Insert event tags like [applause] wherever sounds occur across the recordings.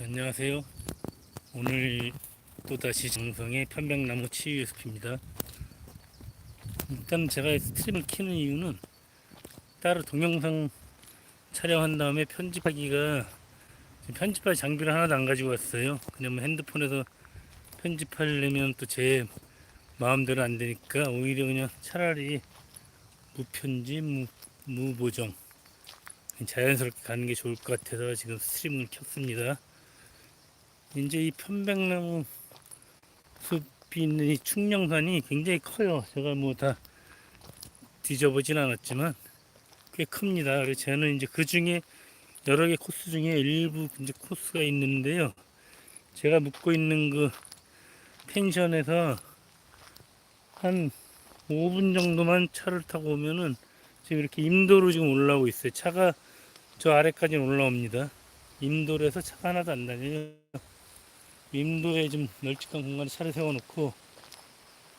안녕하세요. 오늘 또다시 정성의 편백나무 치유 숲입니다. 일단 제가 스트림을 키는 이유는 따로 동영상 촬영한 다음에 편집하기가 편집할 장비를 하나도 안 가지고 왔어요. 그냥 뭐 핸드폰에서 편집하려면 또 제 마음대로 안 되니까 오히려 그냥 차라리 무편집, 무, 무보정 자연스럽게 가는 게 좋을 것 같아서 지금 스트림을 켰습니다. 이제 이 편백나무 숲이 있는 이 충령산이 굉장히 커요. 제가 뭐 다 뒤져보진 않았지만 꽤 큽니다. 그래서 저는 이제 그 중에 여러 개 코스 중에 일부 이제 코스가 있는데요. 제가 묵고 있는 그 펜션에서 한 5분 정도만 차를 타고 오면은 지금 이렇게 임도로 지금 올라오고 있어요. 차가 저 아래까지 올라옵니다. 임도로에서 차가 하나도 안 다녀요. 임도에 좀 널찍한 공간에 차를 세워놓고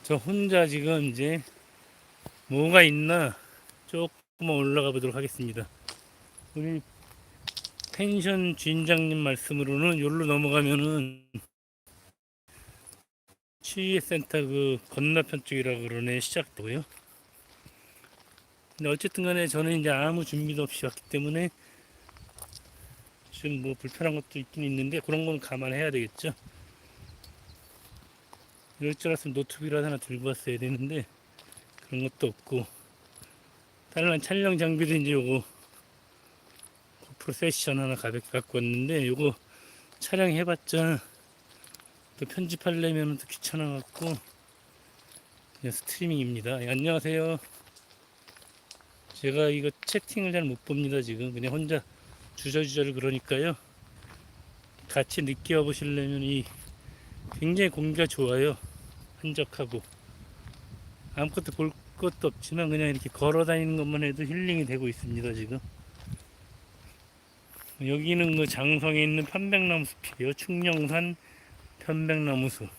저 혼자 지금 이제 뭐가 있나 조금만 올라가 보도록 하겠습니다. 우리 펜션 주인장님 말씀으로는 여기로 넘어가면은 치유센터 그 건너편 쪽이라 그러네 시작되고요. 근데 어쨌든 간에 저는 이제 아무 준비도 없이 왔기 때문에 지금 뭐 불편한 것도 있긴 있는데 그런 건 감안해야 되겠죠. 이럴 줄 알았으면 노트북이라도 하나 들고 왔어야 되는데 그런 것도 없고 다른 촬영 장비도 이제 요거 고프로 세션 하나 가볍게 갖고 왔는데 요거 촬영해봤자 또 편집하려면 또 귀찮아 갖고 그냥 스트리밍입니다. 예, 안녕하세요. 제가 이거 채팅을 잘 못 봅니다 지금 그냥 혼자 주저주저를 그러니까요. 같이 느껴 보시려면 이 굉장히 공기가 좋아요. 한적하고 아무것도 볼 것도 없지만 그냥 이렇게 걸어 다니는 것만 해도 힐링이 되고 있습니다 지금. 여기는 그 장성에 있는 편백나무 숲이에요. 충령산 편백나무 숲.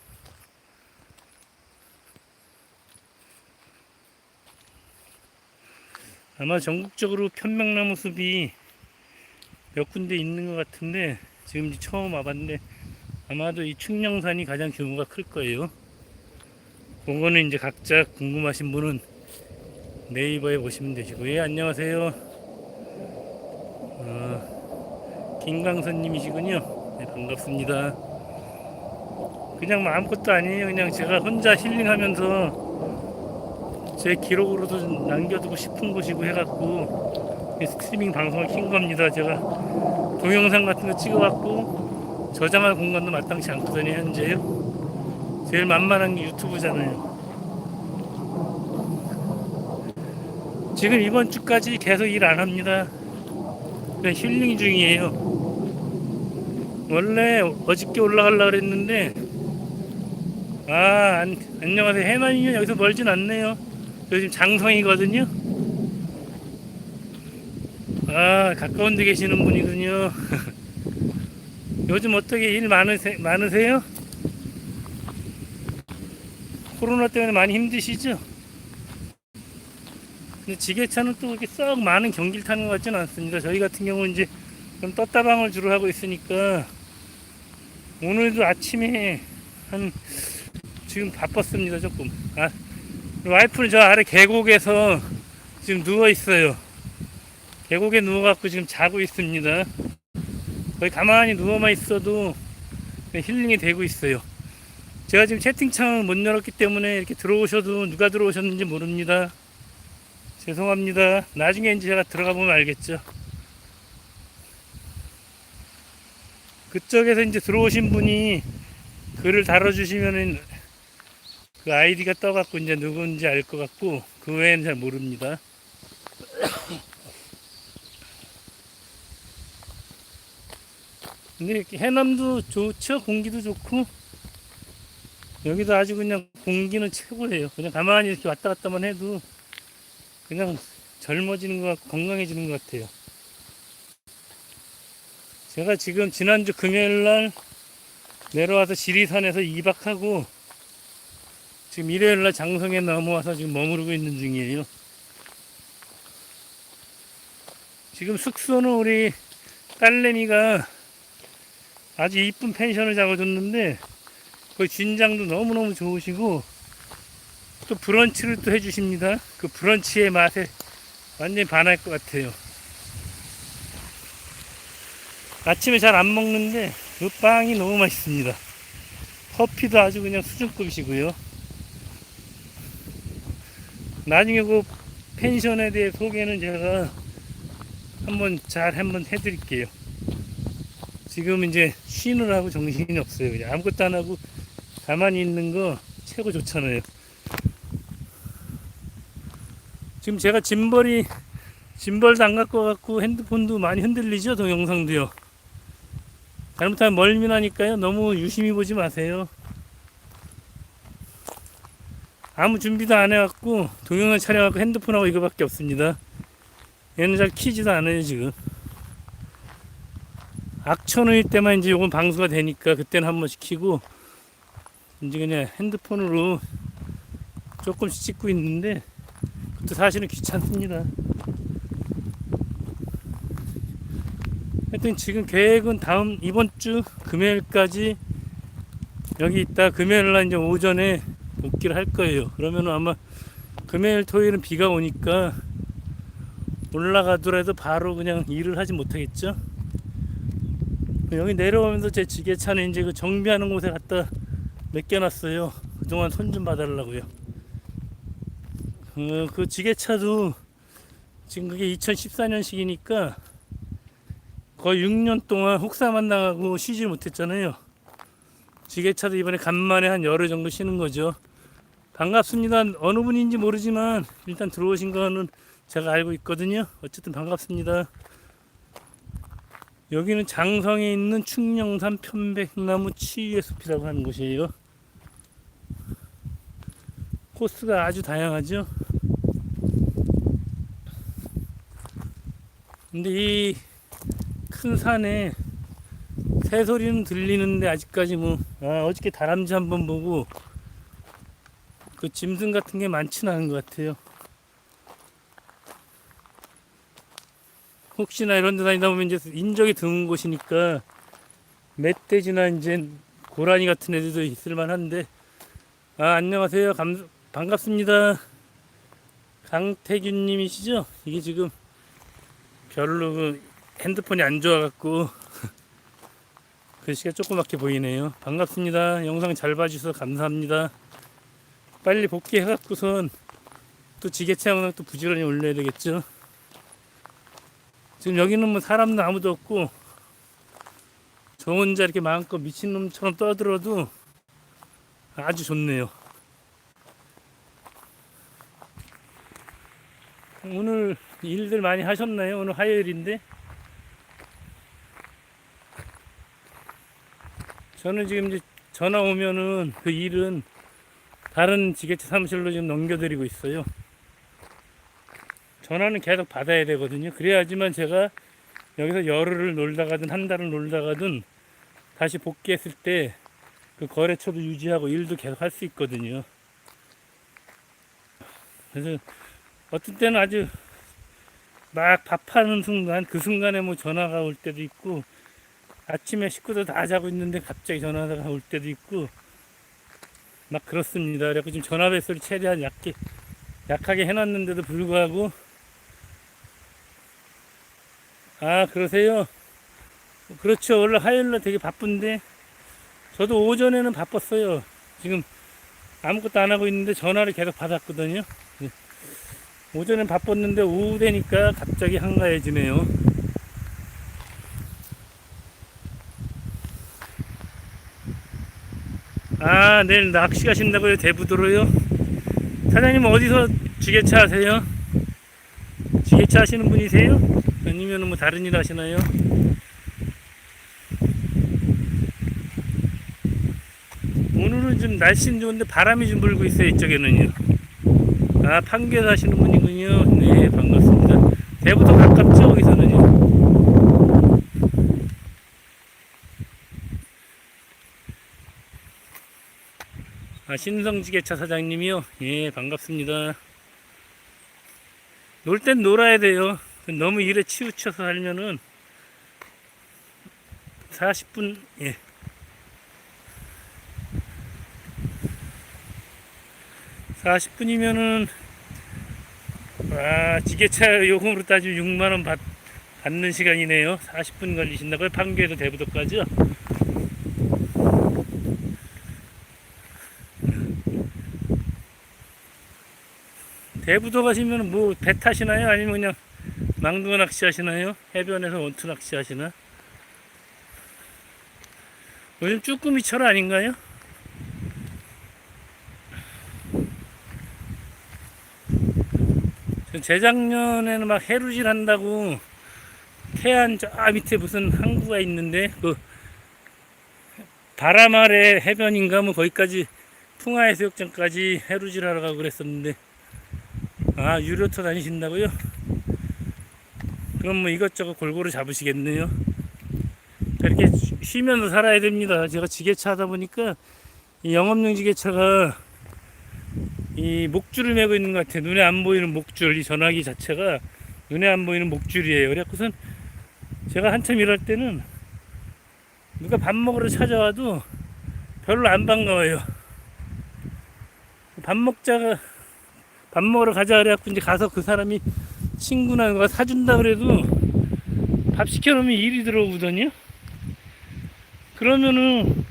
아마 전국적으로 편백나무 숲이 몇 군데 있는 것 같은데 지금 처음 와봤는데 아마도 이 충령산이 가장 규모가 클 거예요. 그거는 이제 각자 궁금하신 분은 네이버에 보시면 되시고 예 안녕하세요. 어, 김강선님이시군요. 네, 반갑습니다. 그냥 뭐 아무것도 아니에요. 그냥 제가 혼자 힐링하면서 제 기록으로도 좀 남겨두고 싶은 곳이고 해갖고 이 스트리밍 방송을 킨 겁니다. 제가 동영상 같은 거 찍어갖고 저장할 공간도 마땅치 않거든요, 현재요. 제일 만만한 게 유튜브잖아요. 지금 이번 주까지 계속 일 안 합니다. 그냥 힐링 중이에요. 원래 어저께 올라가려고 그랬는데, 아, 안, 안녕하세요. 해만이면 여기서 멀진 않네요. 저 지금 장성이거든요. 아, 가까운 데 계시는 분이군요. [laughs] 요즘 어떻게 일 많으세, 많으세요? 코로나 때문에 많이 힘드시죠? 근데 지게차는 또 그렇게 썩 많은 경기를 타는 것 같지는 않습니다. 저희 같은 경우는 이제 좀 떴다방을 주로 하고 있으니까 오늘도 아침에 한 지금 바빴습니다 조금. 아 와이프는 저 아래 계곡에서 지금 누워 있어요. 계곡에 누워갖고 지금 자고 있습니다. 거의 가만히 누워만 있어도 힐링이 되고 있어요. 제가 지금 채팅창을 못 열었기 때문에 이렇게 들어오셔도 누가 들어오셨는지 모릅니다. 죄송합니다. 나중에 이제 제가 들어가 보면 알겠죠. 그쪽에서 이제 들어오신 분이 글을 달아주시면은 그 아이디가 떠갖고 이제 누군지 알 것 같고 그 외에는 잘 모릅니다. 근데 이렇게 해남도 좋죠. 공기도 좋고 여기도 아주 그냥 공기는 최고예요. 그냥 가만히 이렇게 왔다 갔다만 해도 그냥 젊어지는 것 같고 건강해지는 것 같아요. 제가 지금 지난주 금요일 날 내려와서 지리산에서 2박하고 지금 일요일 날 장성에 넘어와서 지금 머무르고 있는 중이에요. 지금 숙소는 우리 딸내미가 아주 이쁜 펜션을 잡아줬는데 그 진장도 너무너무 좋으시고 또 브런치를 또 해주십니다. 그 브런치의 맛에 완전히 반할 것 같아요. 아침에 잘 안 먹는데 그 빵이 너무 맛있습니다. 커피도 아주 그냥 수준급이시고요. 나중에 그 펜션에 대해 소개는 제가 한번 잘 한번 해드릴게요. 지금 이제 쉬느라고 정신이 없어요. 그냥 아무것도 안 하고 가만히 있는 거 최고 좋잖아요. 지금 제가 짐벌이 짐벌도 안 갖고 갖고 핸드폰도 많이 흔들리죠? 동영상도요. 잘못하면 멀미나니까요. 너무 유심히 보지 마세요. 아무 준비도 안 해갖고 동영상 촬영하고 핸드폰하고 이거밖에 없습니다. 얘는 잘 키지도 않아요 지금 악천후일 때만 이제 요건 방수가 되니까 그때는 한 번씩 키고 이제 그냥 핸드폰으로 조금씩 찍고 있는데 그것도 사실은 귀찮습니다. 하여튼 지금 계획은 다음 이번 주 금요일까지 여기 있다 금요일 날 이제 오전에 복귀를 할 거예요. 그러면 아마 금요일 토요일은 비가 오니까 올라가더라도 바로 그냥 일을 하지 못하겠죠. 여기 내려오면서 제 지게차는 이제 그 정비하는 곳에 갖다 맡겨놨어요. 그동안 손 좀 봐달라고요. 어, 그 지게차도 지금 그게 2014년식이니까 거의 6년 동안 혹사만 나가고 쉬지 못했잖아요. 지게차도 이번에 간만에 한 열흘 정도 쉬는 거죠. 반갑습니다. 어느 분인지 모르지만 일단 들어오신 거는 제가 알고 있거든요. 어쨌든 반갑습니다. 여기는 장성에 있는 충령산 편백나무 치유의 숲이라고 하는 곳이에요. 코스가 아주 다양하죠. 근데 이 큰 산에 새소리는 들리는데 아직까지 뭐 아, 어저께 다람쥐 한번 보고 그 짐승 같은 게 많지는 않은 것 같아요. 혹시나 이런 데 다니다 보면 이제 인적이 드문 곳이니까 멧돼지나 이제 고라니 같은 애들도 있을 만한데. 아 안녕하세요. 감, 반갑습니다. 강태균 님이시죠? 이게 지금 별로 그 핸드폰이 안 좋아갖고 [laughs] 글씨가 조그맣게 보이네요. 반갑습니다. 영상 잘 봐주셔서 감사합니다. 빨리 복귀해갖고선 또 지게차 영상 또 부지런히 올려야 되겠죠 지금 여기는 뭐 사람도 아무도 없고 저 혼자 이렇게 마음껏 미친놈처럼 떠들어도 아주 좋네요. 오늘 일들 많이 하셨나요? 오늘 화요일인데 저는 지금 이제 전화 오면은 그 일은 다른 지게차 사무실로 지금 넘겨드리고 있어요. 전화는 계속 받아야 되거든요. 그래야지만 제가 여기서 열흘을 놀다가든 한 달을 놀다가든 다시 복귀했을 때 그 거래처도 유지하고 일도 계속 할 수 있거든요. 그래서 어떤 때는 아주 막 밥하는 순간 그 순간에 뭐 전화가 올 때도 있고 아침에 식구들 다 자고 있는데 갑자기 전화가 올 때도 있고 막 그렇습니다. 그래서 지금 전화 벨소리 최대한 약게 약하게 해놨는데도 불구하고 아 그러세요? 그렇죠. 원래 화요일날 되게 바쁜데 저도 오전에는 바빴어요. 지금 아무것도 안 하고 있는데 전화를 계속 받았거든요. 네. 오전엔 바빴는데 오후 되니까 갑자기 한가해지네요. 아, 내일 낚시 가신다고요? 대부도로요? 사장님 어디서 지게차 하세요? 지게차 하시는 분이세요? 아니면 뭐 다른 일 하시나요? 오늘은 좀 날씨는 좋은데 바람이 좀 불고 있어요 이쪽에는요. 아 판교 사시는 분이군요. 네 반갑습니다. 대부도 가깝죠 거기서는요? 아 신성지게차 사장님이요? 예 반갑습니다. 놀 땐 놀아야 돼요 너무 일에 치우쳐서 살면은 40분, 예. 사십 분이면은 아, 지게차 요금으로 따지면 6만 원 받, 받는 시간이네요. 40분 걸리신다고요? 판교에서 대부도까지요? 대부도 가시면 뭐 배 타시나요? 아니면 그냥 망둥어 낚시 하시나요? 해변에서 원투 낚시 하시나? 요즘 쭈꾸미철 아닌가요? 전 재작년에는 막 해루질 한다고 태안 저 밑에 무슨 항구가 있는데 그 바람 아래 해변인가 뭐 거기까지 풍화해수욕장까지 해루질 하러 가고 그랬었는데 아 유료터 다니신다고요? 그럼 뭐 이것저것 골고루 잡으시겠네요. 이렇게 쉬- 쉬면서 살아야 됩니다. 제가 지게차 하다 보니까 이 영업용 지게차가 이 목줄을 메고 있는 것 같아요. 눈에 안 보이는 목줄, 이 전화기 자체가 눈에 안 보이는 목줄이에요. 그래갖고선 제가 한참 일할 때는 누가 밥 먹으러 찾아와도 별로 안 반가워요. 밥 먹자가 밥 먹으러 가자 그래갖고 이제 가서 그 사람이 친구나 누가 사준다 그래도 밥 시켜놓으면 일이 들어오거든요. 그러면은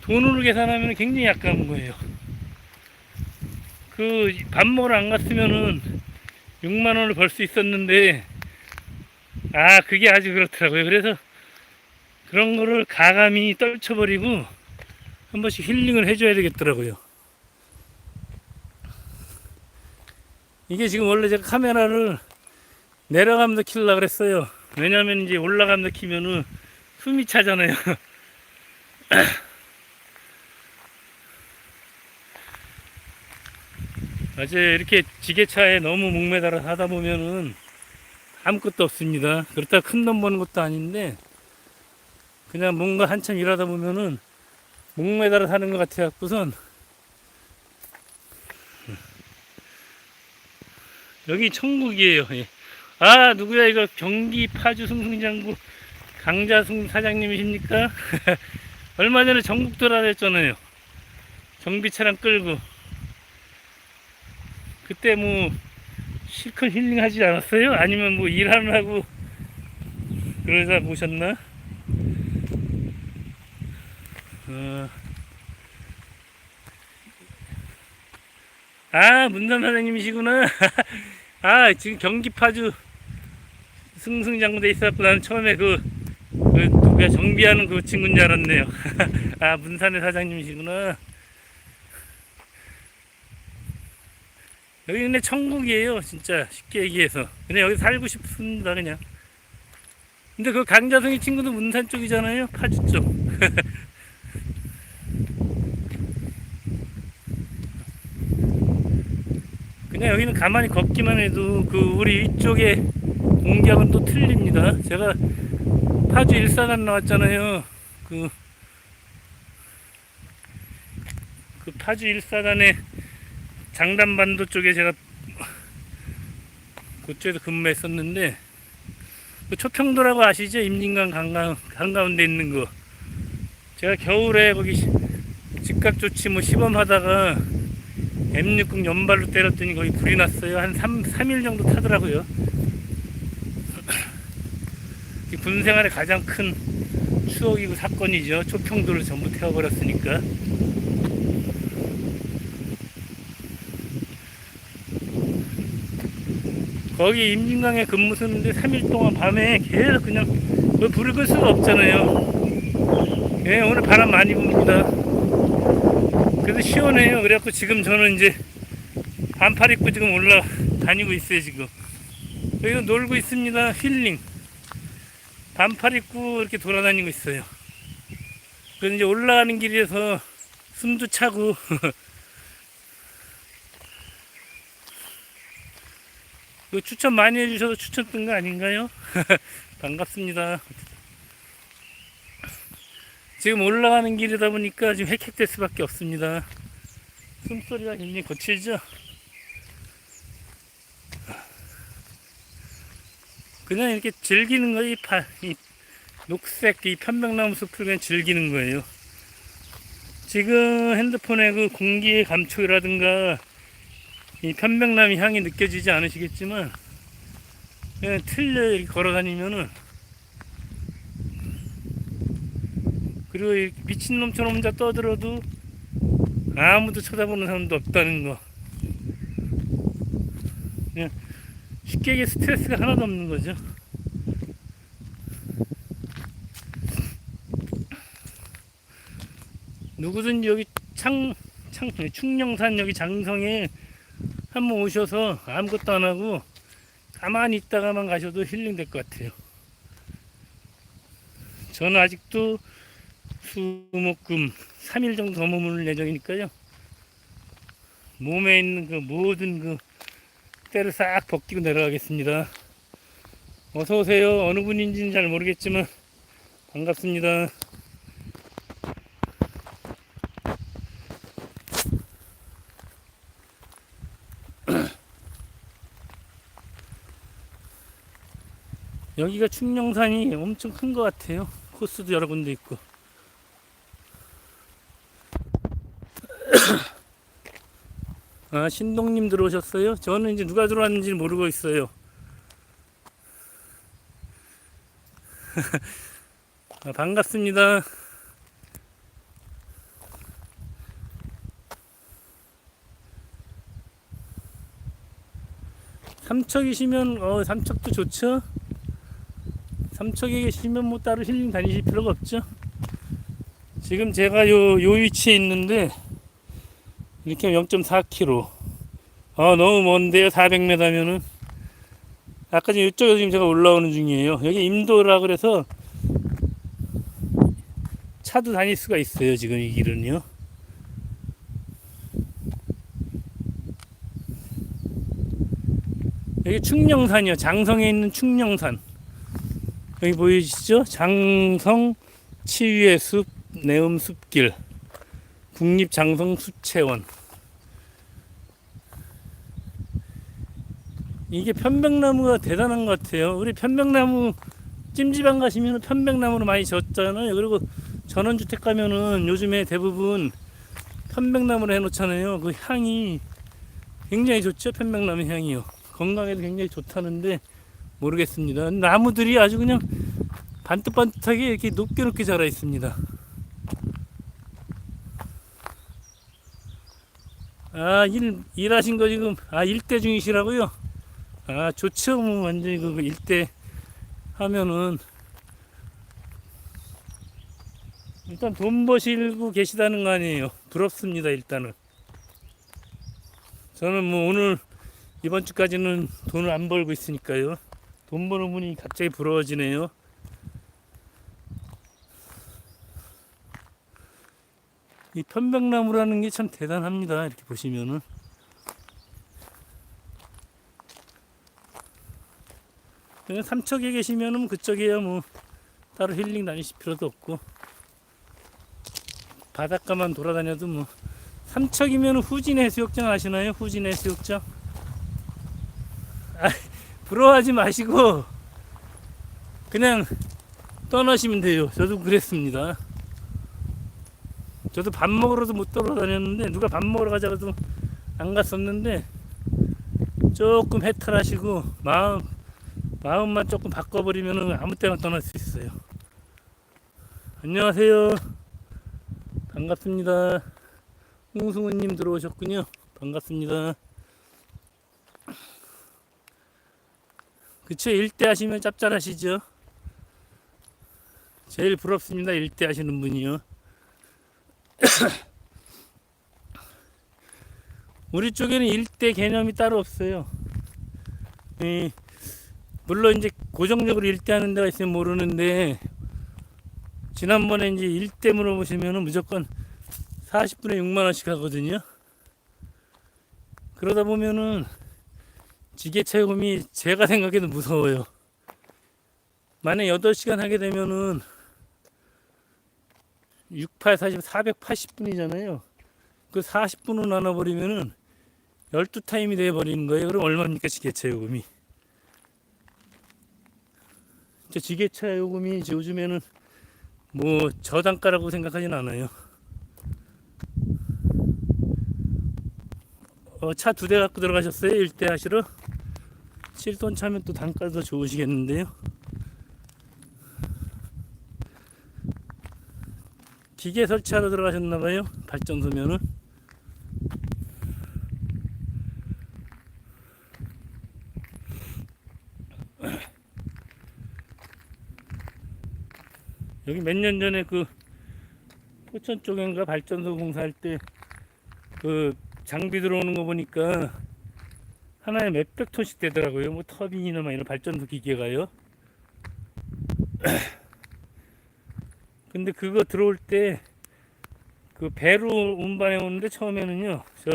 돈으로 계산하면 굉장히 아까운 거예요. 그 밥 먹으러 안 갔으면은 6만 원을 벌 수 있었는데 아 그게 아주 그렇더라고요. 그래서 그런 거를 가감히 떨쳐버리고 한 번씩 힐링을 해줘야 되겠더라고요. 이게 지금 원래 제가 카메라를 내려가면서 키려고 그랬어요. 왜냐면 이제 올라가면서 키면은 숨이 차잖아요. [laughs] 어제 이렇게 지게차에 너무 목매달아 하다 보면은 아무것도 없습니다. 그렇다고 큰돈 버는 것도 아닌데 그냥 뭔가 한참 일하다 보면은 목매달아 사는 것 같아 갖고선 여기 천국이에요. 예. 아 누구야 이거 경기 파주 승승장구 강자승 사장님이십니까? [laughs] 얼마 전에 전국 돌아다녔잖아요. 정비차량 끌고 그때 뭐 실컷 힐링 하지 않았어요? 아니면 뭐 일하느라고 그러다 보셨나? 어. 아 문담 사장님이시구나. [laughs] 아 지금 경기 파주 승승장구돼 있었고 나는 처음에 그, 그 누가 정비하는 그 친구인 줄 알았네요. [laughs] 아 문산의 사장님이시구나. 여기 근데 천국이에요 진짜 쉽게 얘기해서 그냥 여기 살고 싶습니다 그냥 근데 그 강자성이 친구도 문산 쪽이잖아요 파주 쪽 [laughs] 그냥 여기는 가만히 걷기만 해도 그 우리 이쪽에 공기하고는 또 틀립니다. 제가 파주 일사단 나왔잖아요. 그, 그 파주 일사단에 장담반도 쪽에 제가 그쪽에서 근무했었는데 그 초평도라고 아시죠? 임진강 강가, 한가운데 있는 거. 제가 겨울에 거기 시- 즉각 조치 뭐 시범하다가 M60 연발로 때렸더니 거기 불이 났어요 한 3, 3일 정도 타더라고요 [clears throat] 이 군생활의 가장 큰 추억이고 사건이죠 초평도를 전부 태워버렸으니까 거기 임진강에 근무 쓰는데 3일 동안 밤에 계속 그냥 그 불을 끌 수가 없잖아요. 예, 오늘 바람 많이 붑니다. 그래도 시원해요. 그래갖고 지금 저는 이제 반팔 입고 지금 올라 다니고 있어요, 지금. 여기서 놀고 있습니다. 힐링. 반팔 입고 이렇게 돌아다니고 있어요. 그래서 이제 올라가는 길에서 숨도 차고 [laughs] 그 추천 많이 해주셔서 추천 뜬 거 아닌가요? [laughs] 반갑습니다. 지금 올라가는 길이다 보니까 지금 헥헥될 수밖에 없습니다. 숨소리가 굉장히 거칠죠? 그냥 이렇게 즐기는 거이 파, 이 녹색 이 편백나무 숲을 그냥 즐기는 거예요. 지금 핸드폰에 그 공기의 감촉이라든가 이 편백나무 향이 느껴지지 않으시겠지만 그냥 틀려 이렇게 걸어 다니면은 그리고 미친놈처럼 혼자 떠들어도 아무도 쳐다보는 사람도 없다는 거 그냥 쉽게 얘기해 스트레스가 하나도 없는 거죠 누구든 여기 창, 창, 충령산 여기 장성에 한번 오셔서 아무것도 안 하고 가만히 있다가만 가셔도 힐링 될 것 같아요. 저는 아직도 수목금 3일 정도 더 머무를 예정이니까요. 몸에 있는 그 모든 그 때를 싹 벗기고 내려가겠습니다. 어서 오세요. 어느 분인지는 잘 모르겠지만 반갑습니다. [clears throat] 여기가 충령산이 엄청 큰 것 같아요. 코스도 여러 군데 있고. 아, 신동님 들어오셨어요? 저는 이제 누가 들어왔는지 모르고 있어요. [laughs] 아, 반갑습니다. 삼척이시면 어 삼척도 좋죠. 삼척에 계시면 뭐 따로 힐링 다니실 필요가 없죠. 지금 제가 요, 요 위치에 있는데 이렇게 0.4km. 아 너무 먼데요. 400m면은. 아까 지금 이쪽에서 지금 제가 올라오는 중이에요. 여기 임도라 그래서 차도 다닐 수가 있어요. 지금 이 길은요. 여기 충령산이요. 장성에 있는 충령산. 여기 보이시죠? 장성 치유의 숲 내음 숲길 국립 장성 숲체원 이게 편백나무가 대단한 것 같아요. 우리 편백나무 찜질방 가시면 편백나무로 많이 졌잖아요. 그리고 전원주택 가면은 요즘에 대부분 편백나무로 해놓잖아요. 그 향이 굉장히 좋죠. 편백나무 향이요. 건강에도 굉장히 좋다는데 모르겠습니다. 나무들이 아주 그냥 반듯반듯하게 이렇게 높게 높게 자라 있습니다. 아, 일, 일하신 거 지금, 아, 일대 중이시라고요? 아, 좋죠. 뭐, 완전히 그 일대 하면은. 일단 돈 버시고 계시다는 거 아니에요. 부럽습니다, 일단은. 저는 뭐 오늘, 이번 주까지는 돈을 안 벌고 있으니까요. 돈 버는 분이 갑자기 부러워지네요. 이 편백나무라는 게 참 대단합니다. 이렇게 보시면은. 삼척에 계시면은 그쪽이야 뭐 따로 힐링 다니실 필요도 없고 바닷가만 돌아다녀도 뭐 삼척이면 후진 해수욕장 아시나요? 후진 해수욕장? 아, 부러워하지 마시고 그냥 떠나시면 돼요. 저도 그랬습니다. 저도 밥 먹으러도 못 돌아다녔는데 누가 밥 먹으러 가자고도 안 갔었는데 조금 해탈하시고 마음 마음만 조금 바꿔버리면 아무 때나 떠날 수 있어요. 안녕하세요. 반갑습니다. 홍승우님 들어오셨군요. 반갑습니다. 그쵸 일대 하시면 짭짤하시죠 제일 부럽습니다 일대 하시는 분이요 [coughs] 우리 쪽에는 일대 개념이 따로 없어요 예, 물론 이제 고정적으로 일대 하는 데가 있으면 모르는데 지난번에 이제 일대 물어보시면 무조건 40분에 6만 원씩 하거든요 그러다 보면은 지게 체험이 제가 생각해도 무서워요. 만약 8시간 하게 되면은 6, 8, 40, 480분이잖아요. 그 40분을 나눠버리면은 12타임이 돼버리는 거예요. 그럼 얼마입니까, 지게 체험이? 저 지게차 요금이 요즘에는 뭐 저단가라고 생각하진 않아요. 어, 차 두 대 갖고 들어가셨어요? 일대 하시러? 7톤 차면 또 단가도 더 좋으시겠는데요? 기계 설치하러 들어가셨나봐요? 발전소면은? 여기 몇 년 전에 그 포천 쪽인가 발전소 공사할 때 그 장비 들어오는 거 보니까 하나에 몇백 톤씩 되더라고요. 뭐 터빈이나 막 이런 발전소 기계가요. 근데 그거 들어올 때 그 배로 운반해 오는데 처음에는요. 저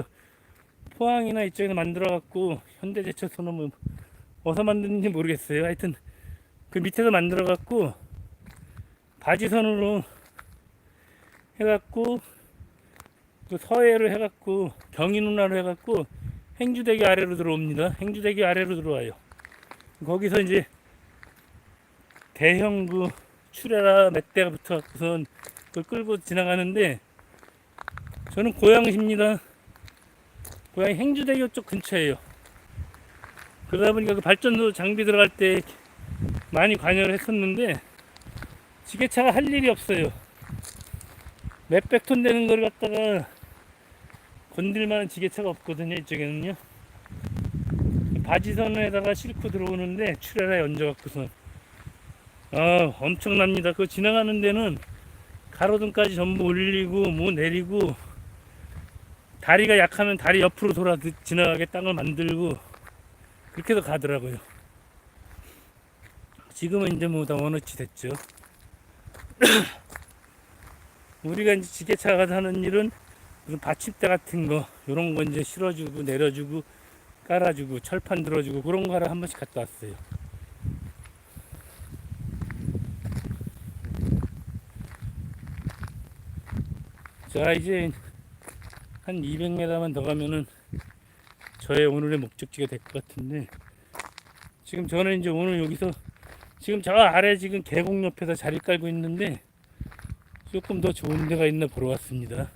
포항이나 이쪽에서 만들어 갖고 현대제철소는 뭐 어디서 만드는지 모르겠어요. 하여튼 그 밑에서 만들어 갖고 바지선으로 해갖고 그 서해로 해갖고 경인 운하로 해갖고 행주대교 아래로 들어옵니다. 행주대교 아래로 들어와요. 거기서 이제 대형 그 출애라 몇 대가 붙어갖고선 그걸 끌고 지나가는데 저는 고양시입니다. 고양시 행주대교 쪽 근처에요. 그러다 보니까 그 발전소 장비 들어갈 때 많이 관여를 했었는데 지게차가 할 일이 없어요. 몇백 톤 되는 걸 갖다가 건들만한 지게차가 없거든요. 이쪽에는요. 바지선에다가 싣고 들어오는데 출애라에 얹어갖고선 아 엄청납니다. 그 지나가는 데는 가로등까지 전부 올리고 뭐 내리고 다리가 약하면 다리 옆으로 돌아 지나가게 땅을 만들고 그렇게 해서 가더라고요. 지금은 이제 뭐 다 원어치 됐죠. [clears throat] 우리가 이제 지게차가 하는 일은 무슨 받침대 같은 거 이런 거 이제 실어주고 내려주고 깔아주고 철판 들어주고 그런 거 하러 한 번씩 갔다 왔어요. 자 이제 한 200m만 더 가면은 저의 오늘의 목적지가 될 것 같은데 지금 저는 이제 오늘 여기서 지금 저 아래 지금 계곡 옆에서 자리 깔고 있는데 조금 더 좋은 데가 있나 보러 왔습니다.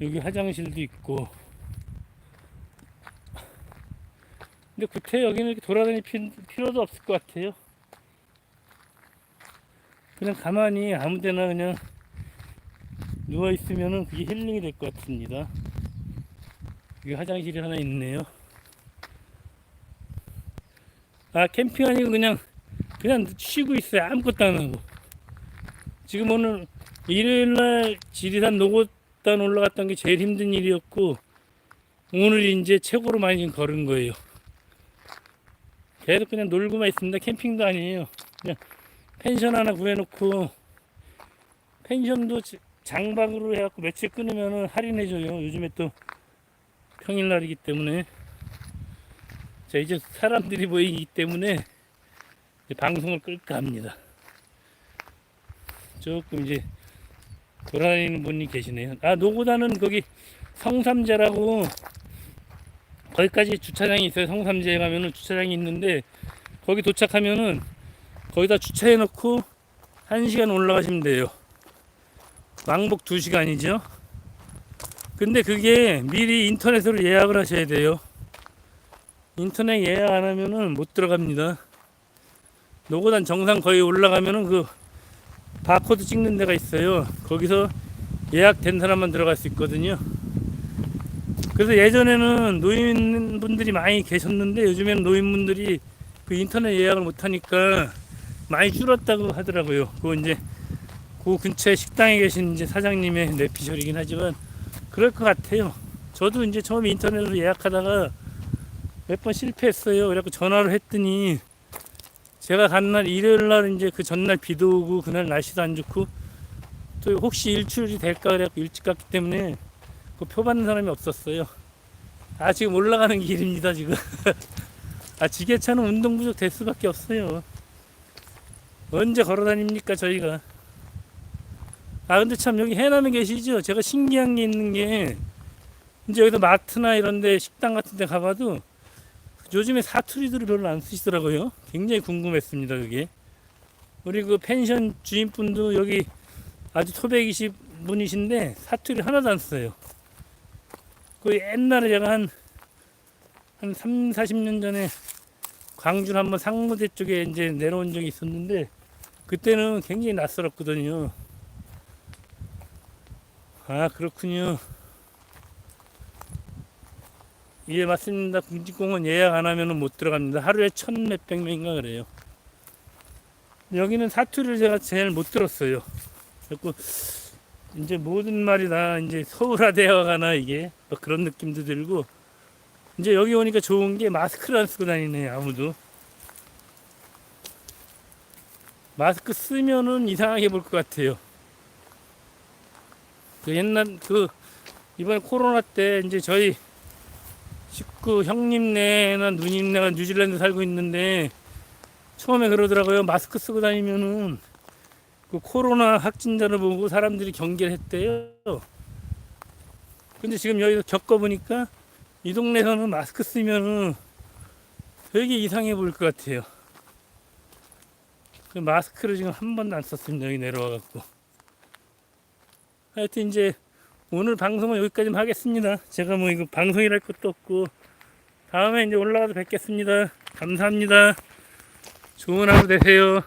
여기 화장실도 있고 근데 구태 여기는 이렇게 돌아다닐 필- 필요도 없을 것 같아요. 그냥 가만히 아무 데나 그냥 누워 있으면은 그게 힐링이 될 것 같습니다. 여기 화장실이 하나 있네요. 아 캠핑 아니고 그냥 그냥 쉬고 있어요. 아무것도 안 하고. 지금 오늘 일요일날 지리산 노고단 올라갔던 게 제일 힘든 일이었고 오늘 이제 최고로 많이 걸은 거예요. 계속 그냥 놀고만 있습니다. 캠핑도 아니에요. 그냥 펜션 하나 구해놓고 펜션도 지- 장박으로 해갖고 며칠 끊으면 할인해줘요. 요즘에 또 평일날이기 때문에 자 이제 사람들이 모이기 때문에 방송을 끌까 합니다. 조금 이제 돌아다니는 분이 계시네요. 아 노고단은 거기 성삼재라고 거기까지 주차장이 있어요. 성삼재에 가면은 주차장이 있는데 거기 도착하면은 거기다 주차해 놓고 한 시간 올라가시면 돼요. 왕복 2시간이죠. 근데 그게 미리 인터넷으로 예약을 하셔야 돼요. 인터넷 예약 안 하면은 못 들어갑니다. 노고단 정상 거의 올라가면은 그 바코드 찍는 데가 있어요. 거기서 예약된 사람만 들어갈 수 있거든요. 그래서 예전에는 노인분들이 많이 계셨는데 요즘에는 노인분들이 그 인터넷 예약을 못 하니까 많이 줄었다고 하더라고요. 그거 이제 그 근처에 식당에 계신 이제 사장님의 내피셜이긴 하지만 그럴 것 같아요. 저도 이제 처음에 인터넷으로 예약하다가 몇 번 실패했어요. 그래갖고 전화를 했더니 제가 간 날 일요일 날 이제 그 전날 비도 오고 그날 날씨도 안 좋고 또 혹시 일출이 될까 그래갖고 일찍 갔기 때문에 그 표 받는 사람이 없었어요. 아 지금 올라가는 길입니다 지금. [laughs] 아 지게차는 운동 부족 될 수밖에 없어요. 언제 걸어 다닙니까 저희가? 아 근데 참 여기 해남에 계시죠? 제가 신기한 게 있는 게 이제 여기서 마트나 이런데 식당 같은 데 가봐도 요즘에 사투리들을 별로 안 쓰시더라고요. 굉장히 궁금했습니다, 그게. 우리 그 펜션 주인분도 여기 아주 토백이신 분이신데 사투리 하나도 안 써요. 그 옛날에 제가 한, 한 3, 40년 전에 광주 한번 상무대 쪽에 이제 내려온 적이 있었는데 그때는 굉장히 낯설었거든요. 아, 그렇군요. 예, 맞습니다. 국립공원 예약 안 하면 못 들어갑니다. 하루에 천 몇백 명인가 그래요. 여기는 사투리를 제가 제일 못 들었어요. 자꾸 이제 모든 말이 다 이제 서울화되어 가나 이게 뭐 그런 느낌도 들고 이제 여기 오니까 좋은 게 마스크를 안 쓰고 다니네 아무도 마스크 쓰면은 이상하게 볼 것 같아요. 그 옛날 그 이번 코로나 때 이제 저희 식구 형님네나 누님네가 뉴질랜드 살고 있는데 처음에 그러더라고요. 마스크 쓰고 다니면은 그 코로나 확진자를 보고 사람들이 경계를 했대요. 근데 지금 여기서 겪어보니까 이 동네에서는 마스크 쓰면은 되게 이상해 보일 것 같아요. 그 마스크를 지금 한 번도 안 썼습니다. 여기 내려와갖고. 하여튼 이제 오늘 방송은 여기까지 하겠습니다. 제가 뭐 이거 방송이랄 것도 없고 다음에 이제 올라가서 뵙겠습니다. 감사합니다. 좋은 하루 되세요.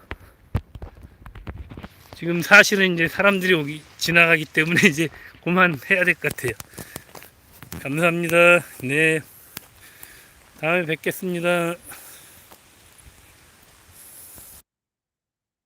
지금 사실은 이제 사람들이 오기 지나가기 때문에 [laughs] 이제 그만해야 될 것 같아요. 감사합니다. 네. 다음에 뵙겠습니다.